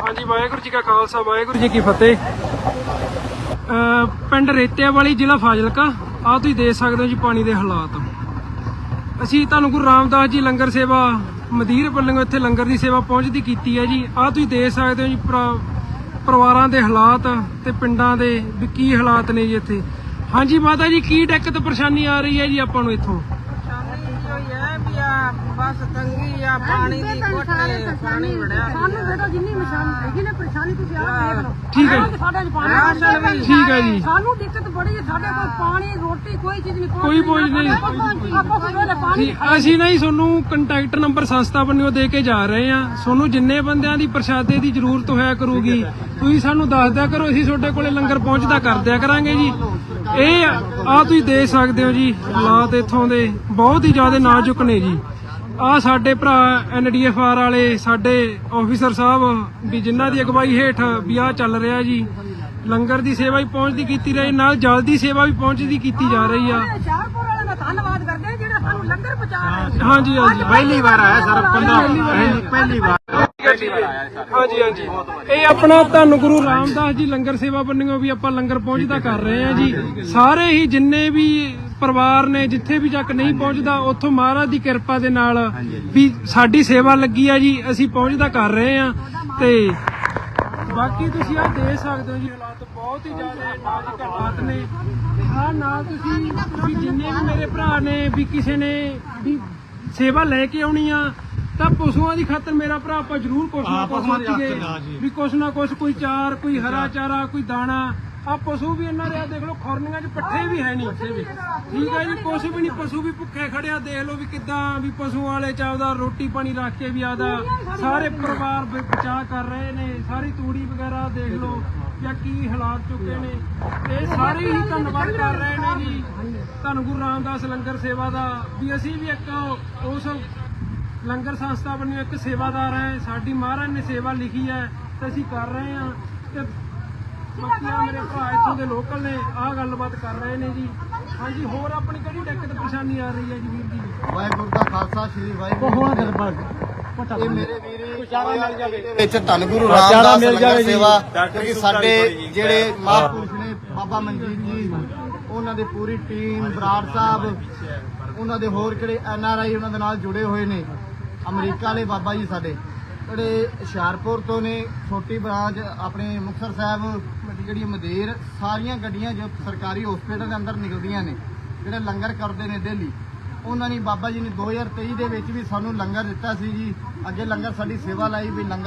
ਹਾਂਜੀ, ਵਾਹਿਗੁਰੂ ਜੀ ਕਾ ਖਾਲਸਾ, ਵਾਹਿਗੁਰੂ ਜੀ ਕੀ ਫਤਿਹ। ਪਿੰਡ ਰੇਤਿਆਂ ਵਾਲੀ ਜ਼ਿਲ੍ਹਾ ਫਾਜ਼ਿਲਕਾ ਆ ਤੁਸੀਂ ਦੇਖ ਸਕਦੇ ਹੋ ਜੀ ਪਾਣੀ ਦੇ ਹਾਲਾਤ। ਅਸੀਂ ਤੁਹਾਨੂੰ ਗੁਰੂ ਰਾਮਦਾਸ ਜੀ ਲੰਗਰ ਸੇਵਾ, ਮਦੀਰ ਵੱਲੋਂ ਇੱਥੇ ਲੰਗਰ ਦੀ ਸੇਵਾ ਪਹੁੰਚਦੀ ਕੀਤੀ ਹੈ ਜੀ। ਆ ਤੁਸੀਂ ਦੇਖ ਸਕਦੇ ਹੋ ਜੀ ਪਰਿਵਾਰਾਂ ਦੇ ਹਾਲਾਤ ਤੇ ਪਿੰਡਾਂ ਦੇ ਵੀ ਕੀ ਹਾਲਾਤ ਨੇ ਜੀ ਇੱਥੇ। ਹਾਂਜੀ, ਮਾਤਾ ਜੀ, ਕੀ ਦਿੱਕਤ, ਪਰੇਸ਼ਾਨੀ ਆ ਰਹੀ ਹੈ ਜੀ ਆਪਾਂ ਨੂੰ ਇੱਥੋਂ? ਆ ਬਸ ਤੰਗੀ ਆ ਪਾਣੀ ਦੀ ਘੁੱਟ ਪਾਣੀ ਵੜਿਆ ਸਾਨੂੰ ਬੇਟਾ ਜਿੰਨੀ ਨਿਸ਼ਾਨ ਹੈਗੀ ਨਾ ਪਰੇਸ਼ਾਨੀ ਤੁਸੀਂ ਆਪ ਦੇਖ ਲਓ। ਠੀਕ ਹੈ। ਸਾਡੇ ਚ ਪਾਣੀ ਰਾਸ਼ਨ ਵੀ। ਠੀਕ ਹੈ ਜੀ। ਸਾਨੂੰ ਦਿੱਕਤ ਬੜੀ ਹੈ ਸਾਡੇ ਕੋਲ ਪਾਣੀ ਰੋਟੀ ਕੋਈ ਚੀਜ਼ ਨਹੀਂ ਕੋਈ ਬੋਝ ਨਹੀਂ। ਆਪਾਂ ਕੋਈ ਵੇਲੇ ਪਾਣੀ ਜੀ ਅਸੀਂ ਨਾ ਹੀ ਤੁਹਾਨੂੰ ਕੰਟੈਕਟ ਨੰਬਰ ਸੰਸਥਾ ਵੱਲੋਂ ਦੇ ਕੇ ਜਾ ਰਹੇ ਆ ਤੁਹਾਨੂੰ ਜਿੰਨੇ ਬੰਦਿਆਂ ਦੀ ਪ੍ਰਸ਼ਾਦੇ ਦੀ ਜ਼ਰੂਰਤ ਹੋਇਆ ਕਰੂਗੀ ਤੁਸੀਂ ਸਾਨੂੰ ਦੱਸ ਦਿਆ ਕਰੋ ਅਸੀਂ ਤੁਹਾਡੇ ਕੋਲੇ ਲੰਗਰ ਪਹੁੰਚਦਾ ਕਰ ਦਿਆ ਕਰਾਂਗੇ ਜੀ। ਇਹ ਆ ਤੁਸੀਂ ਦੇਖ ਸਕਦੇ ਹੋ ਜੀ ਹਾਲਾਤ ਇੱਥੋਂ ਦੇ ਬਹੁਤ ਹੀ ਜ਼ਿਆਦਾ ਨਾਜ਼ੁਕ ਨੇ ਜੀ। ਆ ਸਾਡੇ ਭਰਾ ਐਨਡੀਐਫਆਰ ਵਾਲੇ ਸਾਡੇ ਆਫੀਸਰ ਸਾਹਿਬ ਵੀ ਜਿਨ੍ਹਾਂ ਦੀ ਅਗਵਾਈ ਹੇਠ ਵੀ ਆ ਚੱਲ ਰਿਹਾ ਜੀ। ਲੰਗਰ ਦੀ ਸੇਵਾ ਵੀ ਪਹੁੰਚਦੀ ਕੀਤੀ ਰਹੀ ਨਾਲ ਜਲ ਦੀ ਸੇਵਾ ਵੀ ਪਹੁੰਚਦੀ ਕੀਤੀ ਜਾ ਰਹੀ ਆ। ਸ਼ਾਹਪੁਰ ਵਾਲਿਆਂ ਦਾ ਧੰਨਵਾਦ ਕਰਦੇ ਹਾਂ ਜਿਹੜਾ ਸਾਨੂੰ ਲੰਗਰ ਪਹੁੰਚਾ ਰਹੇ ਨੇ। ਹਾਂਜੀ ਹਾਂਜੀ। ਪਹਿਲੀ ਵਾਰ ਆਇਆ ਸਰ ਪਹਿਲੀ ਵਾਰ ਹਾਂਜੀ ਹਾਂਜੀ। ਇਹ ਆਪਣਾ ਧੰਨ ਗੁਰੂ ਰਾਮਦਾਸ ਜੀ ਲੰਗਰ ਸੇਵਾ ਬੰਨਿਓ ਵੀ ਆਪਾਂ ਲੰਗਰ ਪਹੁੰਚਦਾ ਕਰ ਰਹੇ ਹਾਂ ਜੀ। ਸਾਰੇ ਹੀ ਜਿੰਨੇ ਵੀ ਪਰਿਵਾਰ ਨੇ ਜਿੱਥੇ ਵੀ ਤੱਕ ਨਹੀਂ ਪਹੁੰਚਦਾ ਉੱਥੋਂ ਮਹਾਰਾਜ ਦੀ ਕਿਰਪਾ ਦੇ ਨਾਲ ਵੀ ਸਾਡੀ ਸੇਵਾ ਲੱਗੀ ਆ ਜੀ ਅਸੀਂ ਪਹੁੰਚਦਾ ਕਰ ਰਹੇ ਹਾਂ ਤੇ ਬਾਕੀ ਤੁਸੀਂ ਆ ਦੇਖ ਸਕਦੇ ਹੋ ਜੀ ਹਾਲਾਤ ਬਹੁਤ ਹੀ ਜ਼ਿਆਦਾ ਨਾਜ਼ੁਕ ਹਾਲਾਤ ਨੇ। ਹਾਂ ਨਾਲ ਤੁਸੀਂ ਵੀ ਜਿੰਨੇ ਵੀ ਮੇਰੇ ਭਰਾ ਨੇ ਵੀ ਕਿਸੇ ਨੇ ਵੀ ਸੇਵਾ ਲੈ ਕੇ ਆਉਣੀ ਆ ਤਾਂ ਪਸ਼ੂਆਂ ਦੀ ਖਾਤਰ ਮੇਰਾ ਭਰਾ ਆਪਾਂ ਜ਼ਰੂਰ ਕੁਛ ਨਾ ਕੁਛ ਵੀ ਕੁਛ ਨਾ ਕੁਛ ਕੋਈ ਚਾਰ ਕੋਈ ਹਰਾ ਚਾਰਾ ਕੋਈ ਦਾਣਾ ਆ ਪਸ਼ੂ ਵੀ ਇਹਨਾਂ ਦੇ ਆ, ਦੇਖ ਲਓ, ਖੁਰਨੀਆਂ 'ਚ ਪੱਠੇ ਵੀ ਹੈ ਨਹੀਂ ਠੀਕ ਹੈ ਜੀ, ਕੁਛ ਵੀ ਨਹੀਂ, ਪਸ਼ੂ ਵੀ ਭੁੱਖੇ ਖੜਿਆ ਦੇਖ ਲਓ ਵੀ ਕਿੱਦਾਂ ਵੀ ਪਸ਼ੂ ਵਾਲੇ ਚਾਹਦਾ ਰੋਟੀ ਪਾਣੀ ਰੱਖ ਕੇ ਵੀ ਆਦਾ ਸਾਰੇ ਪਰਿਵਾਰ ਬ- ਕਰ ਰਹੇ ਨੇ, ਸਾਰੀ ਤੂੜੀ ਵਗੈਰਾ ਦੇਖ ਲਓ, ਜਾਂ ਕੀ ਹਾਲਾਤ ਚੁੱਕੇ ਨੇ। ਇਹ ਸਾਰੇ ਹੀ ਧੰਨਵਾਦ ਕਰ ਰਹੇ ਨੇ ਜੀ। ਧੰਨ ਗੁਰੂ ਰਾਮਦਾਸ ਲੰਗਰ ਸੇਵਾ ਦਾ, ਵੀ ਅਸੀਂ ਵੀ ਇੱਕ ਉਸ ਲੰਗਰ ਸੰਸਥਾ ਵੱਲੋਂ ਇੱਕ ਸੇਵਾਦਾਰ ਹੈ, ਸਾਡੀ ਮਹਾਰਾਜ ਨੇ ਸੇਵਾ ਲਿਖੀ ਹੈ, ਤੇ ਅਸੀਂ ਕਰ ਰਹੇ ਹਾਂ। ਤੇ ਬਾਕੀ ਆ ਮੇਰੇ ਭਰਾ ਇੱਥੋਂ ਦੇ ਲੋਕਲ ਨੇ ਆਹ ਗੱਲਬਾਤ ਕਰ ਰਹੇ ਨੇ ਜੀ। ਹਾਂਜੀ ਹੋਰ ਆਪਣੀ ਕਿਹੜੀ ਦਿੱਕਤ ਪਰੇਸ਼ਾਨੀ ਆ ਰਹੀ ਹੈ ਜੀ ਵੀਰ ਜੀ? ਵਾਹਿਗੁਰੂ ਦਾ ਖਾਲਸਾ ਸ੍ਰੀ ਵਾਹਿਗੁਰੂ ਕੀ ਫਤਿਹ। ਇਹ ਮੇਰੇ ਵੀਰੇ ਵਿੱਚ ਧੰਨ ਗੁਰੂ ਰਾਮਦਾਸ ਲੰਗਰ ਸੇਵਾ ਕਿਉਂਕਿ ਸਾਡੇ ਜਿਹੜੇ ਮਹਾਂਪੁਰਸ਼ ਨੇ ਬਾਬਾ ਮਨਜੀਤ ਜੀ ਉਹਨਾਂ ਦੀ ਪੂਰੀ ਟੀਮ ਬਰਾੜ ਸਾਹਿਬ ਉਹਨਾਂ ਦੇ ਹੋਰ ਕਿਹੜੇ ਐਨ ਆਰ ਆਈ ਉਹਨਾਂ ਦੇ ਨਾਲ ਜੁੜੇ ਹੋਏ ਨੇ। ਅਮਰੀਕਾ ਵਾਲੇ ਬਾਬਾ ਜੀ ਸਾਡੇ। ਜਿਹੜੇ ਹੁਸ਼ਿਆਰਪੁਰ ਤੋਂ ਨੇ, ਛੋਟੀ ਬ੍ਰਾਂਚ ਆਪਣੇ ਮੁਕਤਸਰ ਸਾਹਿਬ ਜਿਹੜੀ ਮਦੇਰ, ਸਾਰੀਆਂ ਗੱਡੀਆਂ ਜੋ ਸਰਕਾਰੀ ਹਸਪੀਟਲ ਦੇ ਅੰਦਰ ਨਿਕਲਦੀਆਂ ਨੇ, ਜਿਹੜੇ ਲੰਗਰ ਕਰਦੇ ਨੇ ਦਿੱਲੀ ਉਹਨਾਂ ਨੇ ਬਾਬਾ ਜੀ ਨੇ 2023 ਦੇ ਵਿੱਚ ਵੀ ਸਾਨੂੰ ਲੰਗਰ ਦਿੱਤਾ ਸੀ ਜੀ। ਅੱਗੇ ਲੰਗਰ ਸਾਡੀ ਸੇਵਾ ਲਈ ਵੀ ਲੰਗਰ